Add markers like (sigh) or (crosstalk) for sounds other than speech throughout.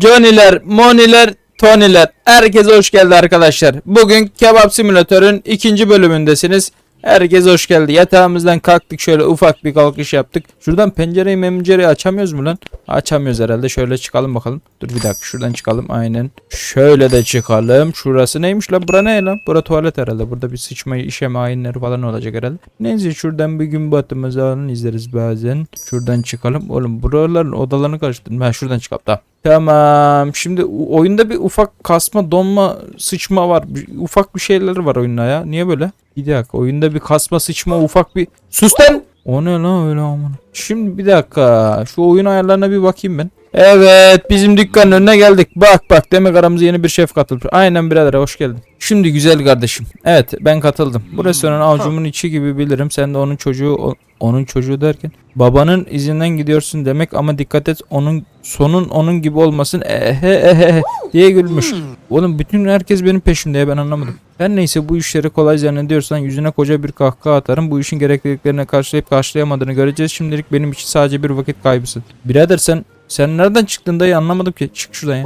Johnny'ler, Moni'ler, Tony'ler. Herkese hoş geldi arkadaşlar. Bugün Kebap Simülatör'ün ikinci bölümündesiniz. Herkese hoş geldi. Yatağımızdan kalktık şöyle ufak bir kalkış yaptık. Şuradan pencereyi memcereyi açamıyoruz mu lan? Açamıyoruz herhalde. Şöyle çıkalım bakalım. Dur bir dakika şuradan çıkalım aynen. Şöyle de çıkalım. Şurası neymiş lan? Bura ne lan? Bura tuvalet herhalde. Burada bir sıçma işeme ayinleri falan olacak herhalde. Neyse şuradan bir gün batımızı alın izleriz bazen. Şuradan çıkalım. Oğlum buraların odalarını karıştırdım. Ben şuradan çıkalım. Tamam. Tamam. Şimdi oyunda bir ufak kasma, donma, sıçma var. Bir- ufak bir şeyler var oyunda ya. Niye böyle? Bir dakika. Oyunda bir kasma, sıçma, ufak bir... Sus lan! O ne lan öyle aman. Şimdi bir dakika. Şu oyun ayarlarına bir bakayım ben. Evet bizim dükkanın önüne geldik. Bak bak demek aramıza yeni bir şef katılmış. Aynen birader hoş geldin. Şimdi güzel kardeşim. Evet ben katıldım. Bu restoran avucumun içi gibi bilirim. Sen de onun çocuğu onun çocuğu derken babanın izinden gidiyorsun demek ama dikkat et onun sonun onun gibi olmasın ehe ehe diye gülmüş. Oğlum bütün herkes benim peşimde ya ben anlamadım. Her neyse bu işleri kolay zannediyorsan yüzüne koca bir kahkaha atarım. Bu işin gerekliliklerini karşılayıp karşılayamadığını göreceğiz. Şimdilik benim için sadece bir vakit kaybısın. Birader sen sen nereden çıktın dayı anlamadım ki. Çık şuradan ya.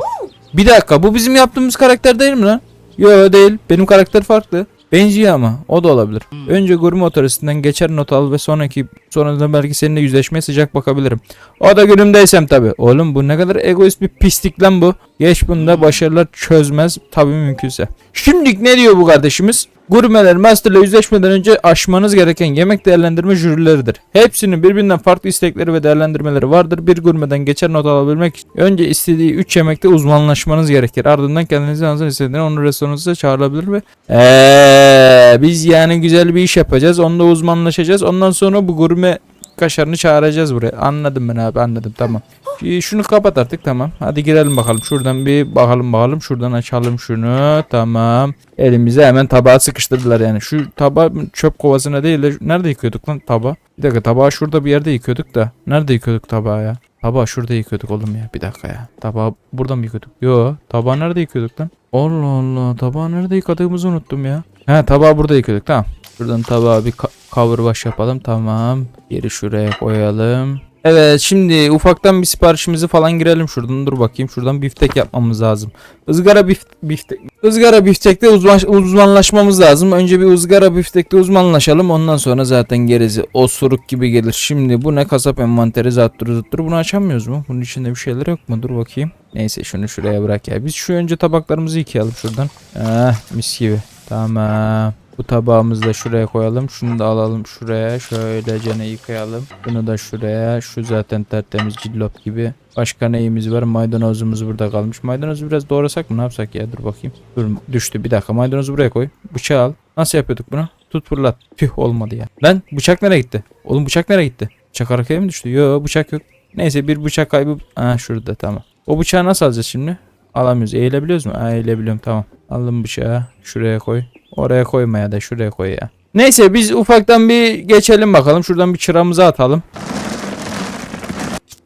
Bir dakika bu bizim yaptığımız karakter değil mi lan? Yo değil. Benim karakter farklı. Benziyor ama. O da olabilir. Önce gurme otorisinden geçer not al ve sonraki sonra da belki seninle yüzleşmeye sıcak bakabilirim. O da günümdeysem tabi. Oğlum bu ne kadar egoist bir pislik lan bu. Geç bunda başarılar çözmez tabi mümkünse. Şimdilik ne diyor bu kardeşimiz? Gurmeler masterla yüzleşmeden önce aşmanız gereken yemek değerlendirme jürileridir. Hepsinin birbirinden farklı istekleri ve değerlendirmeleri vardır. Bir gurmeden geçer not alabilmek için önce istediği 3 yemekte uzmanlaşmanız gerekir. Ardından kendinizi hazır hissettiğinde onu restoranınıza çağrılabilir ve Eee biz yani güzel bir iş yapacağız. Onda uzmanlaşacağız. Ondan sonra bu gurme kaşarını çağıracağız buraya. Anladım ben abi anladım tamam. Ee, Şunu kapat artık tamam. Hadi girelim bakalım. Şuradan bir bakalım bakalım. Şuradan açalım şunu. Tamam. Elimize hemen tabağı sıkıştırdılar yani. Şu tabağı çöp kovasına değil de nerede yıkıyorduk lan tabağı? Bir dakika tabağı şurada bir yerde yıkıyorduk da. Nerede yıkıyorduk tabağı ya? Tabağı şurada yıkıyorduk oğlum ya. Bir dakika ya. Tabağı burada mı yıkıyorduk? Yo. Tabağı nerede yıkıyorduk lan? Allah Allah. Tabağı nerede yıkadığımızı unuttum ya. He tabağı burada yıkıyorduk tamam. Şuradan tabağı bir cover wash yapalım tamam. Geri şuraya koyalım. Evet şimdi ufaktan bir siparişimizi falan girelim şuradan dur bakayım şuradan biftek yapmamız lazım. Izgara bif biftek ızgara biftekte uzman uzmanlaşmamız lazım. Önce bir ızgara biftekte uzmanlaşalım ondan sonra zaten gerisi osuruk gibi gelir. Şimdi bu ne kasap envanteri zattır zattır bunu açamıyoruz mu? Bunun içinde bir şeyler yok mu? Dur bakayım. Neyse şunu şuraya bırak ya. Biz şu önce tabaklarımızı yıkayalım şuradan. Ah mis gibi. Tamam. Bu tabağımızı da şuraya koyalım. Şunu da alalım şuraya. Şöyle cane yıkayalım. Bunu da şuraya. Şu zaten tertemiz cillop gibi. Başka neyimiz var? Maydanozumuz burada kalmış. Maydanozu biraz doğrasak mı? Ne yapsak ya? Dur bakayım. Dur düştü. Bir dakika. Maydanozu buraya koy. Bıçağı al. Nasıl yapıyorduk bunu? Tut fırlat. Tüh olmadı ya. Lan bıçak nereye gitti? Oğlum bıçak nereye gitti? Bıçak arkaya mı düştü? Yo bıçak yok. Neyse bir bıçak kaybı. Aa şurada tamam. O bıçağı nasıl alacağız şimdi? Alamıyoruz. Eğilebiliyoruz mu? Aa, eğilebiliyorum tamam. Aldım bıçağı. Şuraya koy. Oraya koyma ya da şuraya koy ya. Neyse biz ufaktan bir geçelim bakalım. Şuradan bir çıramızı atalım.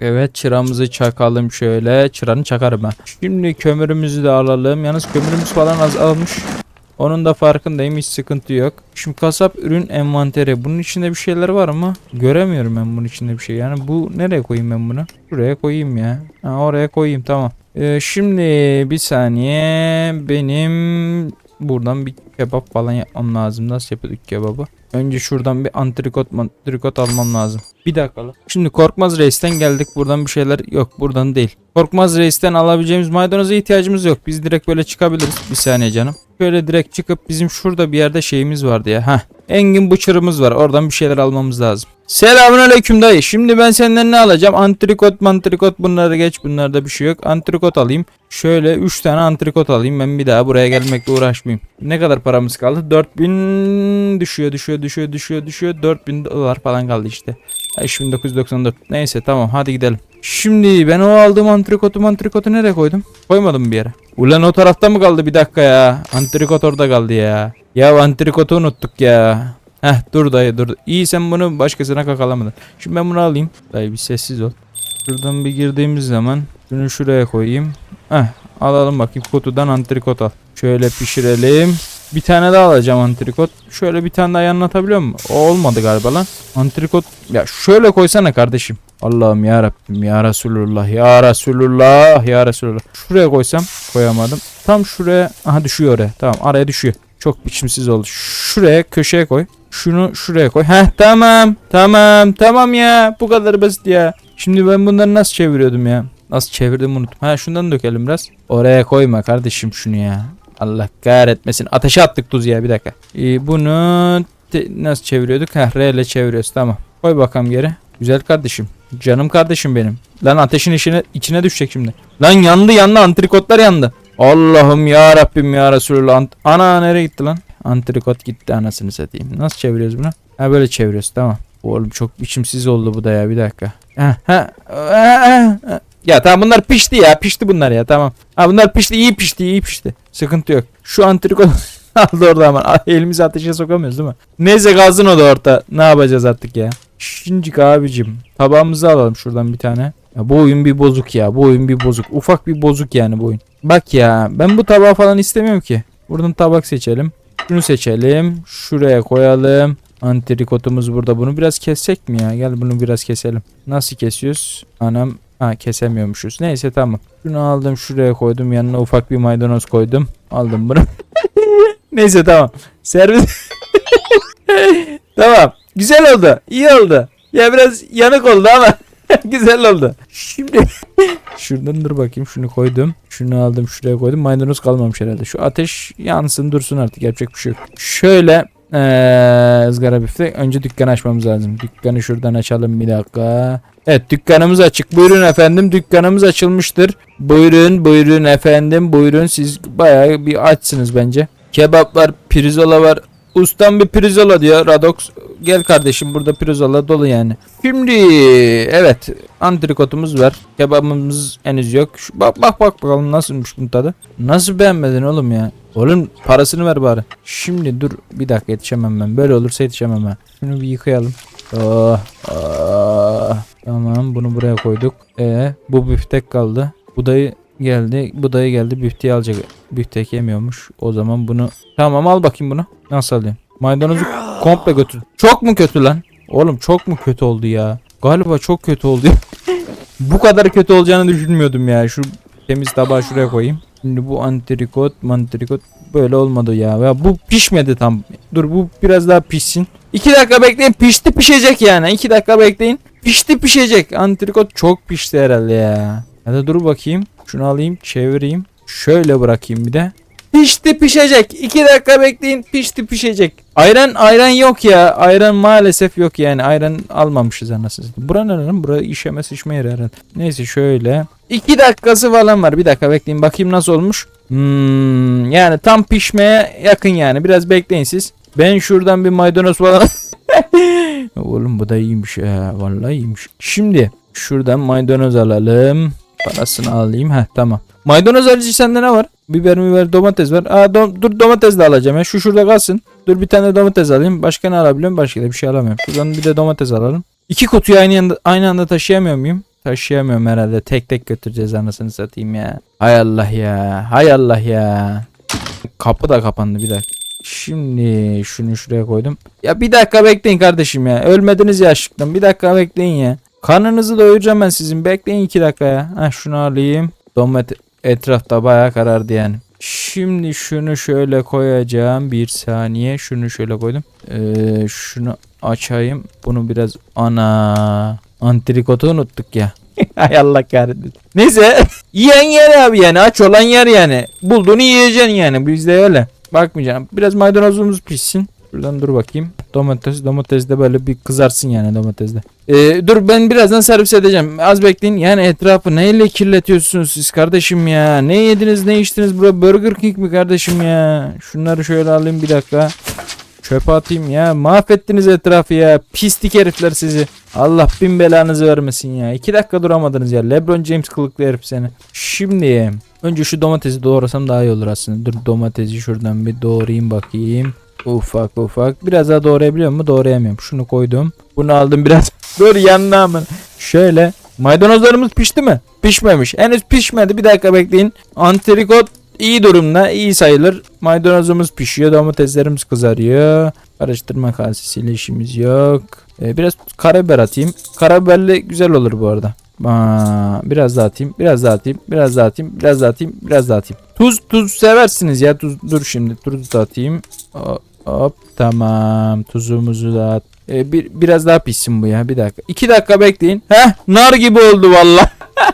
Evet çıramızı çakalım şöyle. Çıranı çakarım ben. Şimdi kömürümüzü de alalım. Yalnız kömürümüz falan azalmış. Onun da farkındayım hiç sıkıntı yok. Şimdi kasap ürün envanteri. Bunun içinde bir şeyler var mı? Göremiyorum ben bunun içinde bir şey. Yani bu nereye koyayım ben bunu? Şuraya koyayım ya. Ha, oraya koyayım tamam. Ee, şimdi bir saniye benim buradan bir kebap falan yapmam lazım. Nasıl yapıyorduk kebabı? Önce şuradan bir antrikot antrikot almam lazım. Bir dakika. Şimdi Korkmaz Reis'ten geldik. Buradan bir şeyler yok. Buradan değil. Korkmaz Reis'ten alabileceğimiz maydanoza ihtiyacımız yok. Biz direkt böyle çıkabiliriz. Bir saniye canım. Şöyle direkt çıkıp bizim şurada bir yerde şeyimiz vardı ya. Heh. Engin bıçırımız var. Oradan bir şeyler almamız lazım. Selamünaleyküm dayı. Şimdi ben senden ne alacağım? Antrikot mantrikot bunları geç. Bunlarda bir şey yok. Antrikot alayım. Şöyle 3 tane antrikot alayım. Ben bir daha buraya gelmekle uğraşmayayım. Ne kadar paramız kaldı? 4000 düşüyor düşüyor düşüyor düşüyor düşüyor. 4000 dolar falan kaldı işte. 5994. Neyse tamam hadi gidelim. Şimdi ben o aldığım antrikotu antrikotu nereye koydum? Koymadım bir yere. Ulan o tarafta mı kaldı bir dakika ya? Antrikot orada kaldı ya. Ya antrikotu unuttuk ya. Heh dur dayı dur. İyi sen bunu başkasına kakalamadın. Şimdi ben bunu alayım. Dayı bir sessiz ol. Şuradan bir girdiğimiz zaman şunu şuraya koyayım. Heh alalım bakayım kutudan antrikot al. Şöyle pişirelim. Bir tane daha alacağım antrikot. Şöyle bir tane daha yanına atabiliyor muyum? O olmadı galiba lan. Antrikot. Ya şöyle koysana kardeşim. Allah'ım ya Rabbim ya Resulullah ya Resulullah ya Resulullah. Şuraya koysam koyamadım. Tam şuraya aha düşüyor oraya. Tamam araya düşüyor. Çok biçimsiz oldu. Şuraya köşeye koy. Şunu şuraya koy. Heh tamam. Tamam. Tamam ya. Bu kadar basit ya. Şimdi ben bunları nasıl çeviriyordum ya? Nasıl çevirdim unuttum. Ha şundan dökelim biraz. Oraya koyma kardeşim şunu ya. Allah kahretmesin. Ateşe attık tuz ya bir dakika. Ee, bunu nasıl çeviriyorduk? Heh R ile çeviriyoruz tamam. Koy bakalım geri. Güzel kardeşim. Canım kardeşim benim. Lan ateşin içine, içine düşecek şimdi. Lan yandı yandı antrikotlar yandı. Allah'ım ya Rabbim ya Resulullah. Ana nereye gitti lan? Antrikot gitti anasını satayım. Nasıl çeviriyoruz bunu? Ha böyle çeviriyoruz tamam. Oğlum çok biçimsiz oldu bu da ya bir dakika. Ha, ha. Ya tamam bunlar pişti ya pişti bunlar ya tamam. Ha bunlar pişti iyi pişti iyi pişti. Sıkıntı yok. Şu antrikot (laughs) aldı orada ama elimizi ateşe sokamıyoruz değil mi? Neyse kalsın o da orta. Ne yapacağız artık ya? Şimdi abicim tabağımızı alalım şuradan bir tane. Ya bu oyun bir bozuk ya. Bu oyun bir bozuk. Ufak bir bozuk yani bu oyun. Bak ya ben bu tabağı falan istemiyorum ki. Buradan tabak seçelim. Şunu seçelim. Şuraya koyalım. Antrikotumuz burada. Bunu biraz kessek mi ya? Gel bunu biraz keselim. Nasıl kesiyoruz? Anam Ha kesemiyormuşuz. Neyse tamam. Şunu aldım şuraya koydum. Yanına ufak bir maydanoz koydum. Aldım bunu. (laughs) Neyse tamam. Servis. (laughs) tamam. Güzel oldu. İyi oldu. Ya biraz yanık oldu ama (laughs) güzel oldu. Şimdi (laughs) şuradan dur bakayım. Şunu koydum. Şunu aldım şuraya koydum. Maydanoz kalmamış herhalde. Şu ateş yansın dursun artık. Yapacak bir şey yok. Şöyle ee, ızgara biftek. Önce dükkan açmamız lazım. Dükkanı şuradan açalım bir dakika. Evet dükkanımız açık. Buyurun efendim dükkanımız açılmıştır. Buyurun buyurun efendim buyurun siz bayağı bir açsınız bence. Kebap var pirzola var. Ustam bir pirzola diyor Radox. Gel kardeşim burada pirzola dolu yani. Şimdi evet antrikotumuz var. Kebabımız henüz yok. Şu, bak bak bak bakalım nasılmış bunun tadı. Nasıl beğenmedin oğlum ya? Oğlum parasını ver bari. Şimdi dur bir dakika yetişemem ben. Böyle olursa yetişemem ben. Şunu bir yıkayalım. Oh, oh. Tamam bunu buraya koyduk. E bu büftek kaldı. Bu dayı geldi. Bu dayı geldi büfteği alacak. Büftek yemiyormuş. O zaman bunu tamam al bakayım bunu. Nasıl alayım? Maydanozu komple götür. Çok mu kötü lan? Oğlum çok mu kötü oldu ya? Galiba çok kötü oldu. (laughs) bu kadar kötü olacağını düşünmüyordum ya. Şu temiz tabağı şuraya koyayım. Şimdi bu antrikot mantrikot böyle olmadı ya. Ya bu pişmedi tam. Dur bu biraz daha pişsin. 2 dakika bekleyin pişti pişecek yani. 2 dakika bekleyin. Pişti pişecek. Antrikot çok pişti herhalde ya. Hadi dur bakayım. Şunu alayım çevireyim. Şöyle bırakayım bir de. Pişti pişecek. 2 dakika bekleyin. Pişti pişecek. Ayran ayran yok ya. Ayran maalesef yok yani. Ayran almamışız anasını. satayım. Bura ne lan? Bura işeme sıçma yeri herhalde. Neyse şöyle. 2 dakikası falan var. Bir dakika bekleyin. Bakayım nasıl olmuş. Hmm, yani tam pişmeye yakın yani. Biraz bekleyin siz. Ben şuradan bir maydanoz falan (laughs) Oğlum bu da iyiymiş ya. Vallahi iyiymiş. Şimdi şuradan maydanoz alalım. Parasını alayım. Heh tamam. Maydanoz harici sende ne var? Biber biber domates var. Aa dom- dur domates de alacağım ya. Şu şurada kalsın. Dur bir tane domates alayım. Başka ne alabiliyorum? Başka da bir şey alamıyorum. Şuradan bir de domates alalım. İki kutuyu aynı anda, aynı anda taşıyamıyor muyum? Taşıyamıyorum herhalde. Tek tek götüreceğiz anasını satayım ya. Hay Allah ya. Hay Allah ya. Kapı da kapandı bir dakika. Şimdi şunu şuraya koydum. Ya bir dakika bekleyin kardeşim ya. Ölmediniz ya açlıktan. Bir dakika bekleyin ya. Karnınızı doyuracağım ben sizin. Bekleyin iki dakika ya. Heh şunu alayım. Domates etrafta bayağı karardı yani. Şimdi şunu şöyle koyacağım. Bir saniye. Şunu şöyle koydum. Ee, şunu açayım. Bunu biraz ana antrikotu unuttuk ya. (laughs) Hay Allah kahretsin. Neyse. Yiyen yer abi yani. Aç olan yer yani. Bulduğunu yiyeceksin yani. Bizde öyle. Bakmayacağım. Biraz maydanozumuz pişsin. Şuradan dur bakayım. Domates, domates de böyle bir kızarsın yani domatesde. Ee, dur ben birazdan servis edeceğim. Az bekleyin. Yani etrafı neyle kirletiyorsunuz siz kardeşim ya? Ne yediniz ne içtiniz? Bura Burger King mi kardeşim ya? Şunları şöyle alayım bir dakika. Çöpe atayım ya. Mahvettiniz etrafı ya. Pislik herifler sizi. Allah bin belanızı vermesin ya. İki dakika duramadınız ya. Lebron James kılıklı herif seni. Şimdi önce şu domatesi doğrasam daha iyi olur aslında. Dur domatesi şuradan bir doğrayayım bakayım. Ufak ufak. Biraz daha doğrayabiliyor mu? Doğrayamıyorum. Şunu koydum. Bunu aldım biraz. (laughs) Dur yanına hemen. Şöyle. Maydanozlarımız pişti mi? Pişmemiş. Henüz pişmedi. Bir dakika bekleyin. Antrikot iyi durumda. iyi sayılır. Maydanozumuz pişiyor. Domateslerimiz kızarıyor. Karıştırma kasesiyle işimiz yok. Ee, biraz karabiber atayım. Karabiberli güzel olur bu arada. Aa, biraz daha atayım. Biraz daha atayım. Biraz daha atayım. Biraz daha atayım. Biraz daha atayım. Tuz tuz seversiniz ya. Tuz dur şimdi. Tuz da atayım. Hop, tamam. Tuzumuzu da at. Ee, bir, biraz daha pişsin bu ya. Bir dakika. İki dakika bekleyin. Heh nar gibi oldu valla.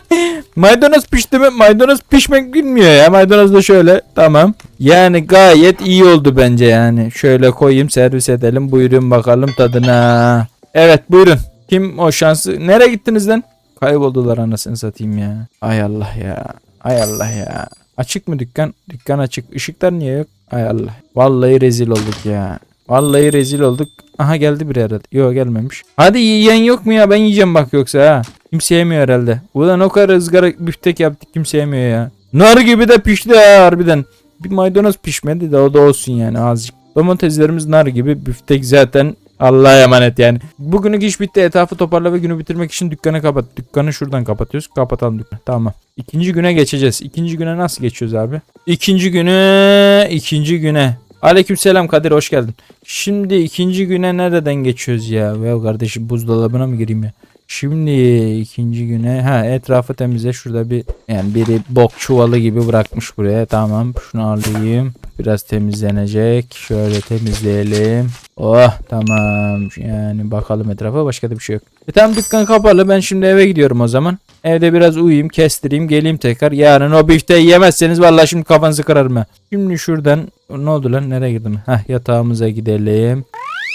(laughs) Maydanoz pişti mi? Maydanoz pişmek bilmiyor ya. Maydanoz da şöyle. Tamam. Yani gayet iyi oldu bence yani. Şöyle koyayım servis edelim. Buyurun bakalım tadına. Evet buyurun. Kim o şansı? Nereye gittiniz lan? Kayboldular anasını satayım ya. Ay Allah ya. Ay Allah ya. Açık mı dükkan? Dükkan açık. Işıklar niye yok? Ay Allah. Vallahi rezil olduk ya. Vallahi rezil olduk. Aha geldi bir herhalde. Yok gelmemiş. Hadi yiyen yok mu ya? Ben yiyeceğim bak yoksa ha. Kimse yemiyor herhalde. Ulan o kadar ızgara büftek yaptık kimse yemiyor ya. Nar gibi de pişti ha harbiden. Bir maydanoz pişmedi de o da olsun yani azıcık. Domateslerimiz nar gibi büftek zaten Allah'a emanet yani. Bugünlük iş bitti. Etrafı toparla ve günü bitirmek için dükkanı kapat. Dükkanı şuradan kapatıyoruz. Kapatalım dükkanı. Tamam. İkinci güne geçeceğiz. İkinci güne nasıl geçiyoruz abi? İkinci güne, ikinci güne. Aleykümselam Kadir hoş geldin. Şimdi ikinci güne nereden geçiyoruz ya? Ya kardeşim buzdolabına mı gireyim ya? Şimdi ikinci güne ha etrafı temizle. Şurada bir yani biri bok çuvalı gibi bırakmış buraya. Tamam şunu alayım. Biraz temizlenecek. Şöyle temizleyelim. Oh tamam. Yani bakalım etrafa başka da bir şey yok. E tamam dükkan kapalı. Ben şimdi eve gidiyorum o zaman. Evde biraz uyuyayım kestireyim geleyim tekrar. Yarın o bifteyi yemezseniz vallahi şimdi kafanızı kırarım ha. Şimdi şuradan ne oldu lan? Nereye girdim Hah yatağımıza gidelim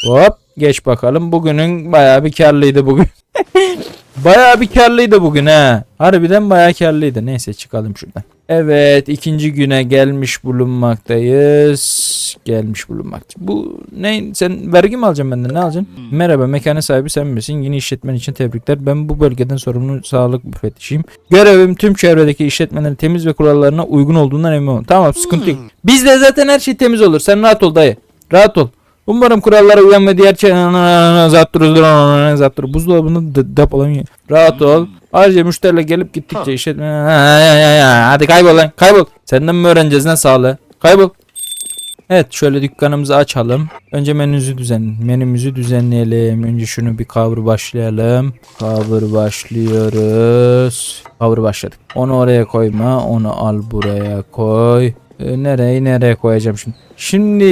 hop geç bakalım bugünün bayağı bir karlıydı bugün (laughs) Bayağı bir karlıydı bugün ha. Harbiden bayağı karlıydı. Neyse çıkalım şuradan. Evet ikinci güne gelmiş bulunmaktayız. Gelmiş bulunmakta. Bu ne? Sen vergi mi alacaksın benden? Ne alacaksın? Merhaba mekanın sahibi sen misin? Yeni işletmen için tebrikler. Ben bu bölgeden sorumlu sağlık müfettişiyim. Görevim tüm çevredeki işletmelerin temiz ve kurallarına uygun olduğundan emin olun. Tamam sıkıntı yok. Bizde zaten her şey temiz olur. Sen rahat ol dayı. Rahat ol. Umarım kurallara uyan ve diğer zattır zattır buzdolabını d- depolayın. Rahat ol. Ayrıca müşteriler gelip gittikçe işletme hadi kaybol lan kaybol. Senden mi öğreneceğiz lan sağlığı? Kaybol. Evet şöyle dükkanımızı açalım. Önce menümüzü düzen menümüzü düzenleyelim. Önce şunu bir cover başlayalım. Cover başlıyoruz. Cover başladık. Onu oraya koyma. Onu al buraya koy. Ee, nereye koyacağım şimdi? Şimdi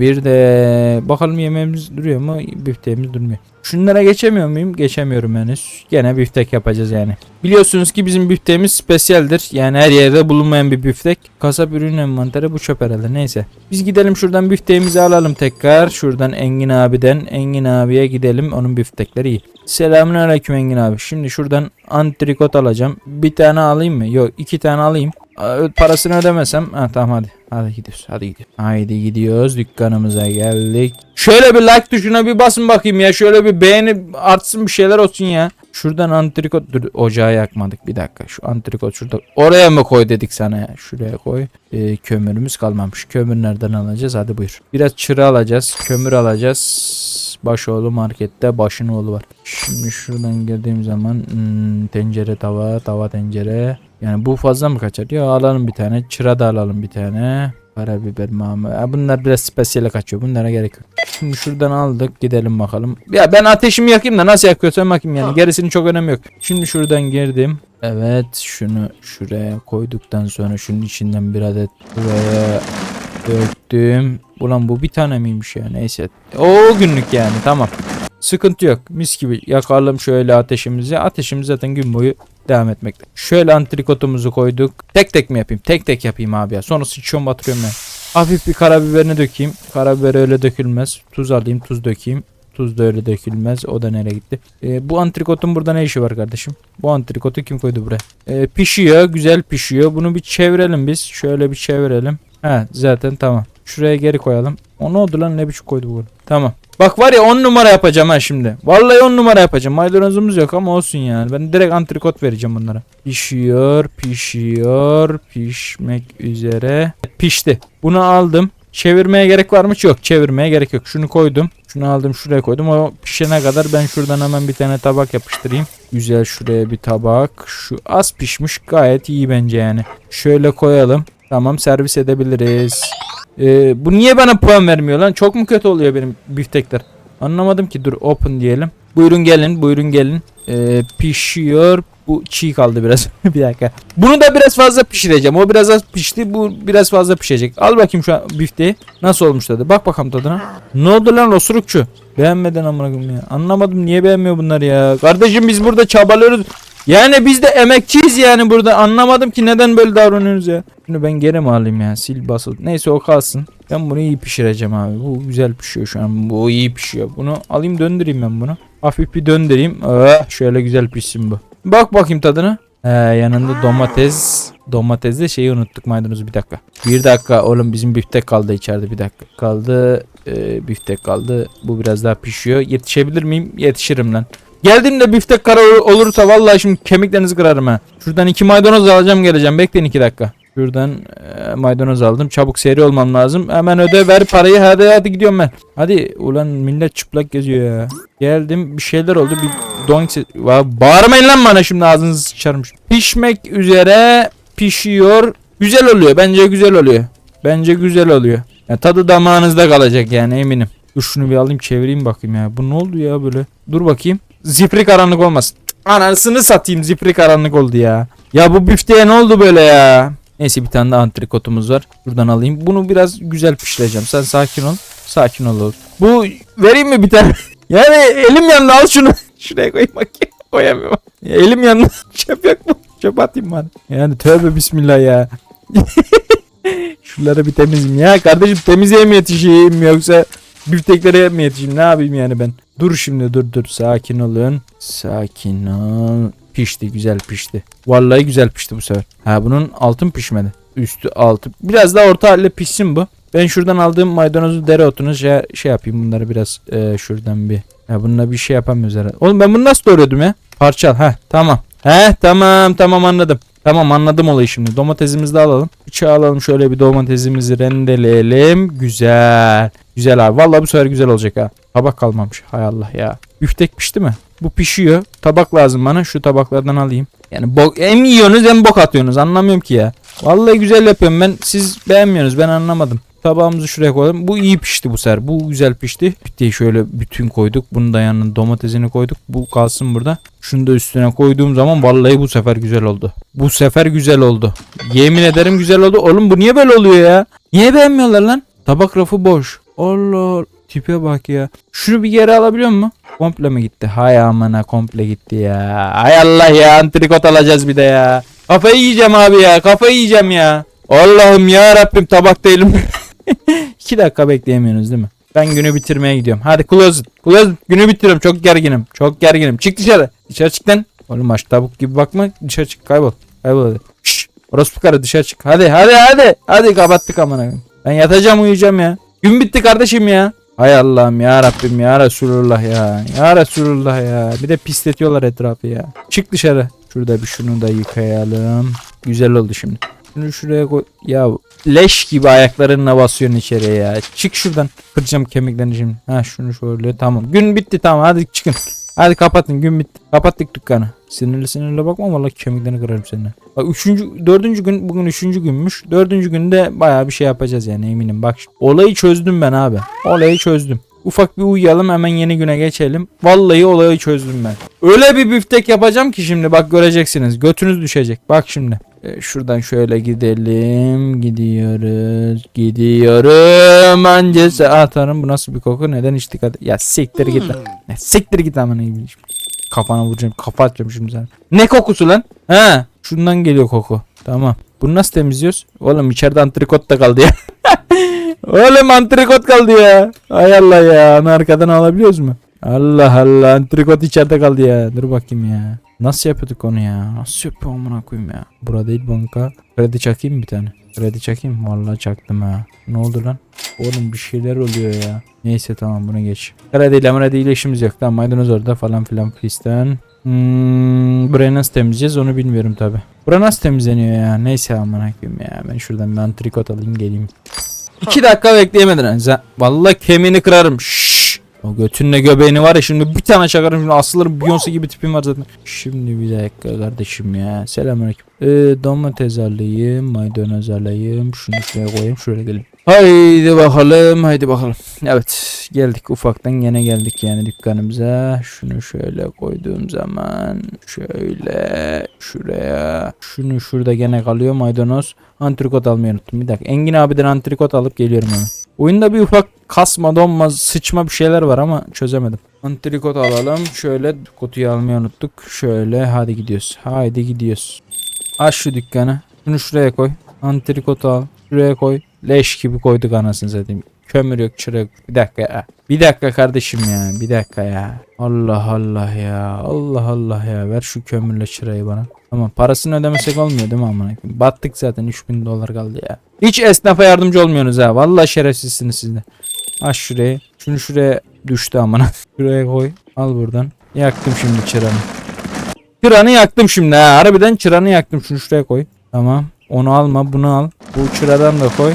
bir de bakalım yemeğimiz duruyor mu? Bifteğimiz durmuyor. Şunlara geçemiyor muyum? Geçemiyorum henüz. Gene biftek yapacağız yani. Biliyorsunuz ki bizim bifteğimiz spesiyeldir. Yani her yerde bulunmayan bir biftek. Kasap ürün envanteri bu çöp herhalde. Neyse. Biz gidelim şuradan bifteğimizi alalım tekrar. Şuradan Engin abiden Engin abiye gidelim. Onun biftekleri iyi. Selamünaleyküm Engin abi. Şimdi şuradan antrikot alacağım. Bir tane alayım mı? Yok iki tane alayım. Parasını ödemesem. Ha tamam hadi. Hadi gidiyoruz. Hadi gidiyoruz. Haydi gidiyoruz. Dükkanımıza geldik. Şöyle bir like tuşuna bir basın bakayım ya. Şöyle bir beğeni artsın bir şeyler olsun ya. Şuradan antrikot dur ocağı yakmadık bir dakika şu antrikot şurada oraya mı koy dedik sana ya şuraya koy Ee, kömürümüz kalmamış kömür nereden alacağız hadi buyur biraz çıra alacağız kömür alacağız Başoğlu markette başın oğlu var şimdi şuradan girdiğim zaman hmm, tencere tava tava tencere yani bu fazla mı kaçar ya alalım bir tane çıra da alalım bir tane Karabiber mama. Ya bunlar biraz spesiyele kaçıyor. Bunlara gerek yok. Şimdi şuradan aldık. Gidelim bakalım. Ya ben ateşimi yakayım da nasıl yakıyorsam bakayım yani. Gerisinin çok önemi yok. Şimdi şuradan girdim. Evet şunu şuraya koyduktan sonra şunun içinden bir adet buraya döktüm. Ulan bu bir tane miymiş ya neyse. O günlük yani tamam. Sıkıntı yok. Mis gibi yakalım şöyle ateşimizi. Ateşimiz zaten gün boyu devam etmekte. Şöyle antrikotumuzu koyduk. Tek tek mi yapayım? Tek tek yapayım abi ya. Sonra sıçıyorum batırıyorum ben. Hafif bir karabiberini dökeyim. Karabiber öyle dökülmez. Tuz alayım tuz dökeyim. Tuz da öyle dökülmez. O da nereye gitti? Ee, bu antrikotun burada ne işi var kardeşim? Bu antrikotu kim koydu buraya? Ee, pişiyor. Güzel pişiyor. Bunu bir çevirelim biz. Şöyle bir çevirelim. Ha zaten tamam. Şuraya geri koyalım. O ne oldu lan ne biçim koydu bu? Tamam. Bak var ya 10 numara yapacağım ha şimdi. Vallahi 10 numara yapacağım. Maydanozumuz yok ama olsun yani. Ben direkt antrikot vereceğim bunlara. Pişiyor, pişiyor, pişmek üzere. Pişti. Bunu aldım. Çevirmeye gerek var mı? Yok. Çevirmeye gerek yok. Şunu koydum. Şunu aldım şuraya koydum. O pişene kadar ben şuradan hemen bir tane tabak yapıştırayım. Güzel şuraya bir tabak. Şu az pişmiş gayet iyi bence yani. Şöyle koyalım. Tamam servis edebiliriz. Ee, bu niye bana puan vermiyor lan? Çok mu kötü oluyor benim biftekler? Anlamadım ki. Dur open diyelim. Buyurun gelin. Buyurun gelin. Ee, pişiyor. Bu çiğ kaldı biraz. (laughs) bir dakika. Bunu da biraz fazla pişireceğim. O biraz az pişti. Bu biraz fazla pişecek. Al bakayım şu an bifteyi. Nasıl olmuş tadı. Bak bakalım tadına. Ne oldu lan osurukçu? Beğenmeden amına ya. Anlamadım niye beğenmiyor bunlar ya. Kardeşim biz burada çabalıyoruz. Yani biz de emekçiyiz yani burada. Anlamadım ki neden böyle davranıyoruz ya. Bunu ben geri mi alayım ya? Sil basıl. Neyse o kalsın. Ben bunu iyi pişireceğim abi. Bu güzel pişiyor şu an. Bu iyi pişiyor. Bunu alayım döndüreyim ben bunu. Hafif bir döndüreyim. Ah, şöyle güzel pişsin bu. Bak bakayım tadına. He, yanında domates. Domatesde şeyi unuttuk maydanozu bir dakika. Bir dakika oğlum bizim biftek kaldı içeride bir dakika. Kaldı e, biftek kaldı. Bu biraz daha pişiyor. Yetişebilir miyim? Yetişirim lan. Geldiğimde biftek kara ol- olursa vallahi şimdi kemiklerinizi kırarım ha. Şuradan iki maydanoz alacağım geleceğim. Bekleyin iki dakika. Şuradan e, maydanoz aldım. Çabuk seri olmam lazım. Hemen öde ver parayı. Hadi hadi gidiyorum ben. Hadi ulan millet çıplak geziyor ya. Geldim bir şeyler oldu. Bir donk Bağırmayın lan bana şimdi ağzınızı sıçarım. Pişmek üzere pişiyor. Güzel oluyor. Bence güzel oluyor. Bence güzel oluyor. Ya tadı damağınızda kalacak yani eminim. Dur şunu bir alayım çevireyim bakayım ya. Bu ne oldu ya böyle? Dur bakayım. Zifri karanlık olmasın. Anasını satayım zifri karanlık oldu ya. Ya bu büfteye ne oldu böyle ya? Neyse bir tane de antrikotumuz var. Buradan alayım. Bunu biraz güzel pişireceğim. Sen sakin ol. Sakin ol. Bu vereyim mi bir tane? (laughs) yani elim yandı al şunu. (laughs) Şuraya koyayım bakayım. (laughs) Koyamıyorum. Ya elim yandı. Çöp yok mu? Çöp atayım bana. Yani tövbe bismillah ya. Şunları bir temizim ya. Kardeşim temizliğe mi yetişeyim yoksa bifteklere mi yetişeyim? Ne yapayım yani ben? Dur şimdi dur dur. Sakin olun. Sakin ol. Pişti güzel pişti. Vallahi güzel pişti bu sefer. Ha bunun altın pişmedi. Üstü altı. Biraz daha orta halde pişsin bu. Ben şuradan aldığım maydanozu dereotunu şey, şey yapayım bunları biraz e, şuradan bir. Ya bununla bir şey yapamıyoruz herhalde. Oğlum ben bunu nasıl doğruyordum ya? Parçal. Ha tamam. He tamam tamam anladım. Tamam anladım olayı şimdi. Domatesimizi de alalım. Bıçağı alalım şöyle bir domatesimizi rendeleyelim. Güzel. Güzel abi. Vallahi bu sefer güzel olacak ha. Tabak kalmamış. Hay Allah ya. Büftek pişti mi? Bu pişiyor. Tabak lazım bana. Şu tabaklardan alayım. Yani bok, hem yiyorsunuz hem bok atıyorsunuz. Anlamıyorum ki ya. Vallahi güzel yapıyorum ben. Siz beğenmiyorsunuz. Ben anlamadım. Tabağımızı şuraya koyalım. Bu iyi pişti bu sefer. Bu güzel pişti. Bittiği şöyle bütün koyduk. Bunu da yanına domatesini koyduk. Bu kalsın burada. Şunu da üstüne koyduğum zaman vallahi bu sefer güzel oldu. Bu sefer güzel oldu. Yemin ederim güzel oldu. Oğlum bu niye böyle oluyor ya? Niye beğenmiyorlar lan? Tabak rafı boş. Allah. Tipe bak ya. Şunu bir geri alabiliyor mu? Komple mi gitti? Hay amına komple gitti ya. Hay Allah ya antrikot alacağız bir de ya. Kafayı yiyeceğim abi ya. Kafayı yiyeceğim ya. Allah'ım ya Rabbim tabak değilim. (laughs) İki dakika bekleyemiyorsunuz değil mi? Ben günü bitirmeye gidiyorum. Hadi close it. Close it. Günü bitiriyorum. Çok gerginim. Çok gerginim. Çık dışarı. Dışarı çık lan. Oğlum aç tavuk gibi bakma. Dışarı çık. Kaybol. Kaybol hadi. Şşş. Orospu karı dışarı çık. Hadi hadi hadi. Hadi kapattık amına. Ben yatacağım uyuyacağım ya. Gün bitti kardeşim ya. Hay Allah'ım ya Rabbim ya Resulullah ya. Ya Resulullah ya. Bir de pisletiyorlar etrafı ya. Çık dışarı. Şurada bir şunu da yıkayalım. Güzel oldu şimdi. Şunu şuraya koy. Ya leş gibi ayaklarınla basıyorsun içeriye ya. Çık şuradan. Kıracağım kemiklerini şimdi. Ha şunu şöyle tamam. Gün bitti tamam hadi çıkın. Hadi kapatın gün bitti. Kapattık dükkanı. Sinirli sinirli bakma vallahi kemiklerini kırarım seninle. Bak üçüncü, dördüncü gün bugün üçüncü günmüş. Dördüncü günde bayağı bir şey yapacağız yani eminim. Bak olayı çözdüm ben abi. Olayı çözdüm. Ufak bir uyuyalım hemen yeni güne geçelim. Vallahi olayı çözdüm ben. Öyle bir biftek yapacağım ki şimdi bak göreceksiniz. Götünüz düşecek. Bak şimdi. E, şuradan şöyle gidelim. Gidiyoruz. Gidiyorum. Ancası atarım. Bu nasıl bir koku? Neden hiç dikkat Ya siktir git lan. Ne siktir git amına gibi. Kafana vuracağım. Kafa atacağım şimdi sana. Ne kokusu lan? Ha, şundan geliyor koku. Tamam. Bunu nasıl temizliyoruz? Oğlum içeride antrikot da kaldı ya. (laughs) Oğlum antrikot kaldı ya. Ay Allah ya. Onu arkadan alabiliyoruz mu? Allah Allah antrikot içeride kaldı ya. Dur bakayım ya. Nasıl yapıyorduk onu ya? Nasıl yapıyor amına koyayım ya? Burada değil banka. Kredi çakayım bir tane. Kredi çakayım? Vallahi çaktım ha. Ne oldu lan? Oğlum bir şeyler oluyor ya. Neyse tamam bunu geç. Krediyle mrediyle işimiz yok. Tamam maydanoz orada falan filan fistan. Hmm, burayı nasıl temizleyeceğiz onu bilmiyorum tabi. Bura nasıl temizleniyor ya? Neyse amına koyayım ya. Ben şuradan bir antrikot alayım geleyim. İki dakika bekleyemedin. Vallahi kemiğini kırarım. Şşş. O götünle göbeğini var ya şimdi bir tane çakarım şimdi asılırım Beyoncé gibi tipim var zaten. Şimdi bir dakika kardeşim ya. Selamünaleyküm. Ee, domates alayım, maydanoz alayım. Şunu şuraya koyayım şöyle gelin. Haydi bakalım haydi bakalım. Evet geldik ufaktan gene geldik yani dükkanımıza. Şunu şöyle koyduğum zaman şöyle şuraya şunu şurada gene kalıyor maydanoz. Antrikot almayı unuttum bir dakika. Engin abiden antrikot alıp geliyorum hemen. Oyunda bir ufak kasma donma sıçma bir şeyler var ama çözemedim. Antrikot alalım. Şöyle kutuyu almayı unuttuk. Şöyle hadi gidiyoruz. Haydi gidiyoruz. Aç şu dükkanı. Şunu şuraya koy. Antrikot al. Şuraya koy. Leş gibi koyduk anasını satayım. Kömür yok, çıra yok. Bir dakika ya. Bir dakika kardeşim ya. Bir dakika ya. Allah Allah ya. Allah Allah ya. Ver şu kömürle çırayı bana. Tamam parasını ödemesek olmuyor değil mi amına? Battık zaten 3000 dolar kaldı ya. Hiç esnafa yardımcı olmuyorsunuz ha. Vallahi şerefsizsiniz siz de. Aç şurayı. Şunu şuraya düştü amına. (laughs) Şuraya koy. Al buradan. Yaktım şimdi çıranı. Çıranı yaktım şimdi ha. Harbiden çıranı yaktım. Şunu şuraya koy. Tamam. Onu alma bunu al. Bu çıradan da koy.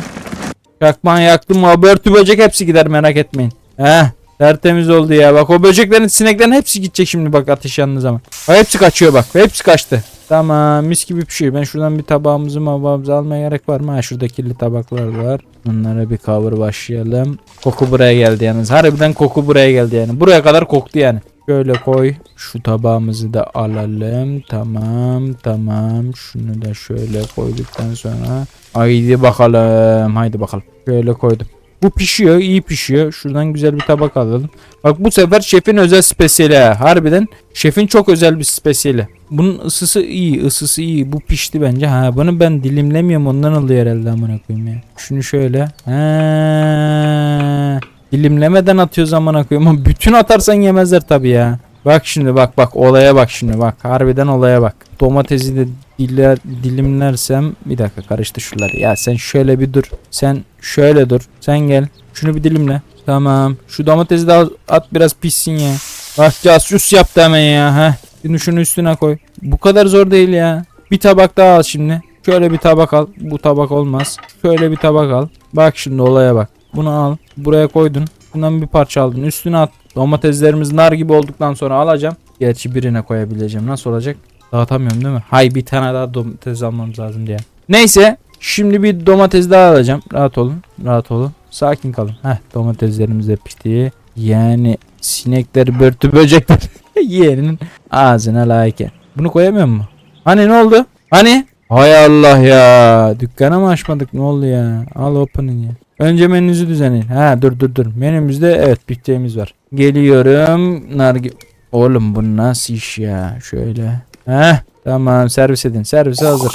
Yakman yaktım mı? Börtü böcek hepsi gider merak etmeyin. Heh. Tertemiz oldu ya. Bak o böceklerin sineklerin hepsi gidecek şimdi bak ateş yandığı zaman. Bak hepsi kaçıyor bak. Hepsi kaçtı. Tamam mis gibi pişiyor. Ben şuradan bir tabağımızı mabağımızı almaya gerek var mı? Ha şurada kirli tabaklar var. Bunlara bir cover başlayalım. Koku buraya geldi yalnız. Harbiden koku buraya geldi yani. Buraya kadar koktu yani. Şöyle koy. Şu tabağımızı da alalım. Tamam tamam. Şunu da şöyle koyduktan sonra. Haydi bakalım. Haydi bakalım. Şöyle koydum. Bu pişiyor, iyi pişiyor. Şuradan güzel bir tabak alalım. Bak bu sefer şefin özel spesiyeli ha. Harbiden şefin çok özel bir spesiyeli. Bunun ısısı iyi, ısısı iyi. Bu pişti bence. Ha bunu ben dilimlemiyorum ondan oluyor herhalde amına koyayım ya. Şunu şöyle. Ha. Dilimlemeden atıyoruz amına koyayım ama bütün atarsan yemezler tabii ya. Bak şimdi bak bak olaya bak şimdi bak harbiden olaya bak. Domatesi de diller, dilimlersem bir dakika karıştı şuraları. Ya sen şöyle bir dur. Sen şöyle dur. Sen gel. Şunu bir dilimle. Tamam. Şu domatesi de at biraz pişsin ya. Bak casus yaptı hemen ya. Heh. Şimdi şunu üstüne koy. Bu kadar zor değil ya. Bir tabak daha al şimdi. Şöyle bir tabak al. Bu tabak olmaz. Şöyle bir tabak al. Bak şimdi olaya bak. Bunu al. Buraya koydun. Bundan bir parça aldın. Üstüne at. Domateslerimiz nar gibi olduktan sonra alacağım. Gerçi birine koyabileceğim. Nasıl olacak? Dağıtamıyorum değil mi? Hay bir tane daha domates almamız lazım diye. Neyse. Şimdi bir domates daha alacağım. Rahat olun. Rahat olun. Sakin kalın. Heh domateslerimiz de. Yani sinekler, börtü, böcekler (laughs) yeğenin ağzına layık. Bunu koyamıyor mu? Hani ne oldu? Hani? Hay Allah ya. Dükkana mı açmadık? Ne oldu ya? Al open'ın ya. Önce menünüzü düzenleyin. Ha dur dur dur. Menümüzde evet bittiğimiz var. Geliyorum. Nargi... Oğlum bu nasıl iş ya? Şöyle. Heh. Tamam servis edin. Servise hazır.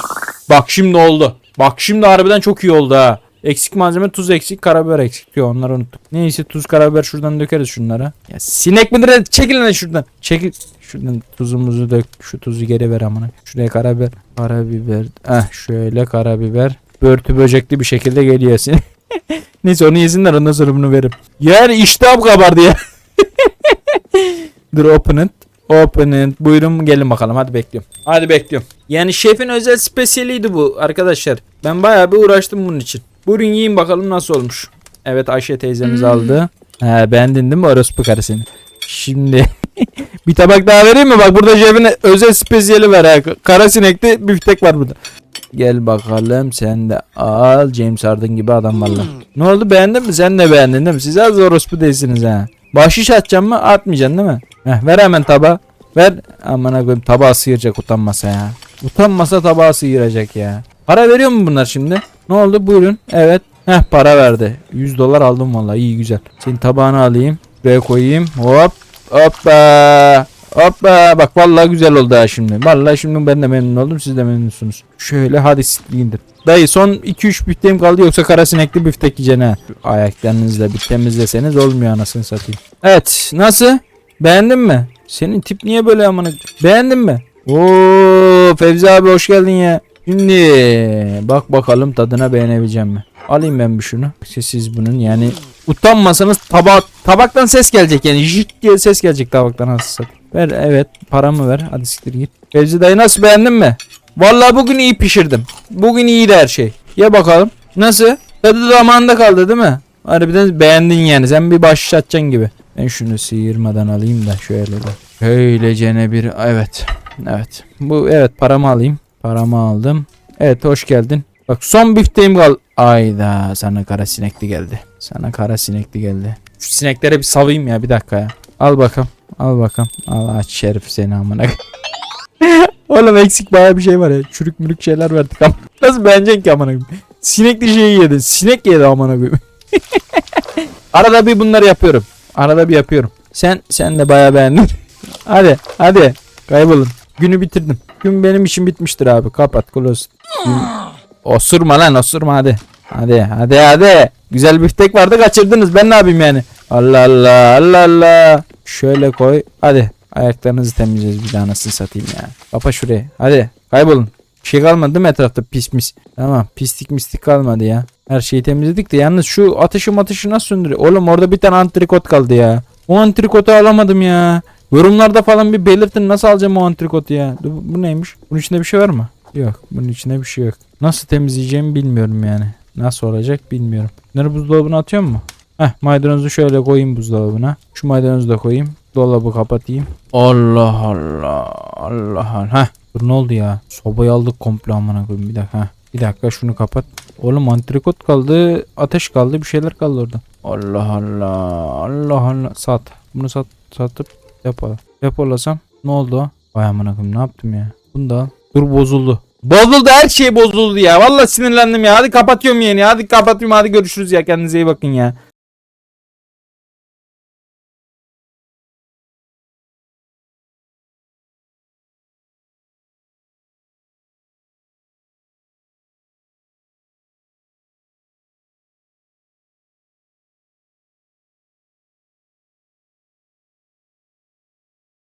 Bak şimdi oldu. Bak şimdi harbiden çok iyi oldu ha. Eksik malzeme tuz eksik karabiber eksik diyor onları unuttuk. Neyse tuz karabiber şuradan dökeriz şunlara. Ya sinek midir? Çekil lan şuradan. Çekil. Şuradan tuzumuzu dök. Şu tuzu geri ver amına. Şuraya karabiber. Karabiber. Ah şöyle karabiber. Börtü böcekli bir şekilde geliyor sinek. (laughs) Neyse onu yesinler ondan sonra bunu veririm. Yani iştahım kabardı ya. (laughs) Dur open it. Open it. Buyurun gelin bakalım hadi bekliyorum. Hadi bekliyorum. Yani şefin özel spesiyeliydi bu arkadaşlar. Ben bayağı bir uğraştım bunun için. Buyurun yiyin bakalım nasıl olmuş. Evet Ayşe teyzemiz aldı. He beğendin değil mi orospu karısını? Şimdi (laughs) bir tabak daha vereyim mi? Bak burada şefin özel spesiyeli var ha. Kara sinekli biftek var burada. Gel bakalım sen de al James Harden gibi adam valla. Ne oldu beğendin mi? Sen de beğendin değil mi? Siz az orospu değilsiniz ha. Bahşiş atacağım mı? Atmayacaksın değil mi? Heh, ver hemen tabağı. Ver. Amına koyayım tabağı sıyıracak utanmasa ya. Utanmasa tabağı sıyıracak ya. Para veriyor mu bunlar şimdi? Ne oldu? Buyurun. Evet. Heh para verdi. 100 dolar aldım vallahi iyi güzel. Senin tabağını alayım. Buraya koyayım. Hop. Hoppa. Hoppa. Bak vallahi güzel oldu ha şimdi. Vallahi şimdi ben de memnun oldum. Siz de memnunsunuz. Şöyle hadi indir. Dayı son 2-3 bifteğim kaldı yoksa kara sinekli biftek yiyeceksin ha. Ayaklarınızla bir temizleseniz olmuyor anasını satayım. Evet nasıl? Beğendin mi? Senin tip niye böyle amına? Beğendin mi? Oo Fevzi abi hoş geldin ya. Şimdi bak bakalım tadına beğenebileceğim mi? Alayım ben bir şunu. Siz bunun yani utanmasanız tabak tabaktan ses gelecek yani jit diye ses gelecek tabaktan satayım. Ver evet paramı ver hadi siktir git. Fevzi dayı nasıl beğendin mi? Vallahi bugün iyi pişirdim. Bugün iyiydi her şey. Ye bakalım. Nasıl? Tadı damağında kaldı değil mi? Harbiden beğendin yani. Sen bir baş atacaksın gibi. Ben şunu sıyırmadan alayım da şöyle de. Şöylecene bir evet. Evet. Bu evet paramı alayım. Paramı aldım. Evet hoş geldin. Bak son bifteğim kal. Ayda sana kara sinekli geldi. Sana kara sinekli geldi. Şu sineklere bir salayım ya bir dakika ya. Al bakalım. Al bakalım. Al aç şerif seni amına. (laughs) Oğlum eksik baya bir şey var ya. Çürük mürük şeyler verdik ama. (laughs) Nasıl beğeneceksin ki amına? Sinekli şeyi yedin. Sinek yedi amına koyayım. (laughs) Arada bir bunları yapıyorum. Arada bir yapıyorum. Sen sen de baya beğendin. hadi hadi kaybolun. Günü bitirdim. Gün benim işim bitmiştir abi. Kapat close. Osurma lan osurma hadi. Hadi hadi hadi. Güzel biftek vardı kaçırdınız. Ben ne yapayım yani? Allah Allah Allah Allah. Şöyle koy. Hadi. Ayaklarınızı temizleyeceğiz bir daha nasıl satayım ya. Kapa şuraya. Hadi kaybolun. Bir şey kalmadı değil mi etrafta pis mis. Tamam pislik mislik kalmadı ya. Her şeyi temizledik de yalnız şu ateşi ateşi nasıl söndürüyor? Oğlum orada bir tane antrikot kaldı ya. O antrikotu alamadım ya. Yorumlarda falan bir belirtin nasıl alacağım o antrikotu ya. Dur, Bu neymiş? Bunun içinde bir şey var mı? Yok bunun içinde bir şey yok. Nasıl temizleyeceğimi bilmiyorum yani. Nasıl olacak bilmiyorum. Bunları buzdolabına atıyor mu? Heh maydanozu şöyle koyayım buzdolabına. Şu maydanozu da koyayım. Dolabı kapatayım. Allah Allah. Allah Allah. Heh. Dur ne oldu ya? Sobayı aldık komple amına koyayım. Bir dakika. Heh. Bir dakika şunu kapat. Oğlum antrikot kaldı. Ateş kaldı. Bir şeyler kaldı orada. Allah Allah. Allah Allah. Sat. Bunu sat satıp depola. Depolasam ne oldu o? Vay amına koyayım ne yaptım ya? Bunu da al. Dur bozuldu. Bozuldu her şey bozuldu ya. Vallahi sinirlendim ya. Hadi kapatıyorum yeni. Hadi kapatıyorum. Hadi görüşürüz ya. Kendinize iyi bakın ya.